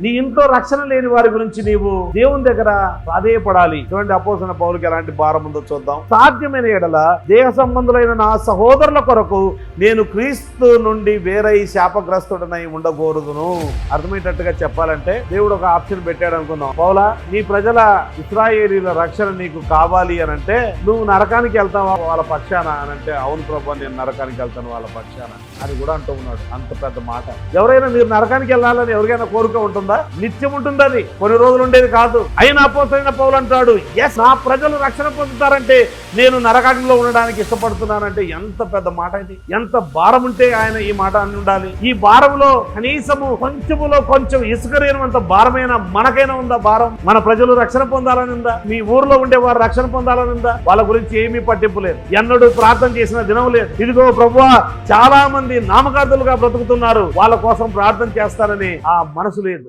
నీ ఇంట్లో రక్షణ లేని వారి గురించి నీవు దేవుని దగ్గర ప్రాధేయపడాలి. చూడండి అపోసన పౌలకి ఎలాంటి భారం ఉందో చూద్దాం. సాధ్యమైన ఎడల దేహ సంబంధులైన నా సహోదరుల కొరకు నేను క్రీస్తు నుండి వేరై శాపగ్రస్తుడనై ఉండకూడదును. అర్థమయ్యేటట్టుగా చెప్పాలంటే దేవుడు ఒక ఆప్షన్ పెట్టాడు అనుకుందాం. పౌలా నీ ప్రజల ఇస్రాయేలీల రక్షణ నీకు కావాలి అని అంటే నువ్వు నరకానికి వెళ్తావా? వాళ్ళ పక్షాన అని అంటే అవును ప్రభా నేను నరకానికి వెళ్తాను వాళ్ళ పక్షాన. అని కూడా అంటూ ఉన్నాడు. అంత పెద్ద మాట. ఎవరైనా మీరు నరకానికి వెళ్ళాలని ఎవరికైనా కోరిక ఉంటుంది? నిత్యం ఉంటుంది అది కొన్ని రోజులు ఉండేది కాదు. అయినా అపోసైన పౌలు అంటాడు ఎస్ నా ప్రజలు రక్షణ పొందుతారంటే నేను నరకాకంలో ఉండడానికి ఇష్టపడుతున్నానంటే ఎంత పెద్ద మాట ఇది. ఎంత భారం ఉంటే ఆయన ఈ మాట అని ఉండాలి. ఈ భారంలో కనీసము కొంచెములో కొంచెం ఇసుక లేనంత భారమైన మనకైనా ఉందా భారం? మన ప్రజలు రక్షణ పొందాలని ఉందా? మీ ఊర్లో ఉండే వారు రక్షణ పొందాలని ఉందా? వాళ్ళ గురించి ఏమీ పట్టింపు లేదు. ఎన్నడూ ప్రార్థన చేసిన దినం లేదు. ఇదిగో ప్రభు చాలా మంది నామకార్థులుగా బ్రతుకుతున్నారు. వాళ్ళ కోసం ప్రార్థన చేస్తారని ఆ మనసు లేదు.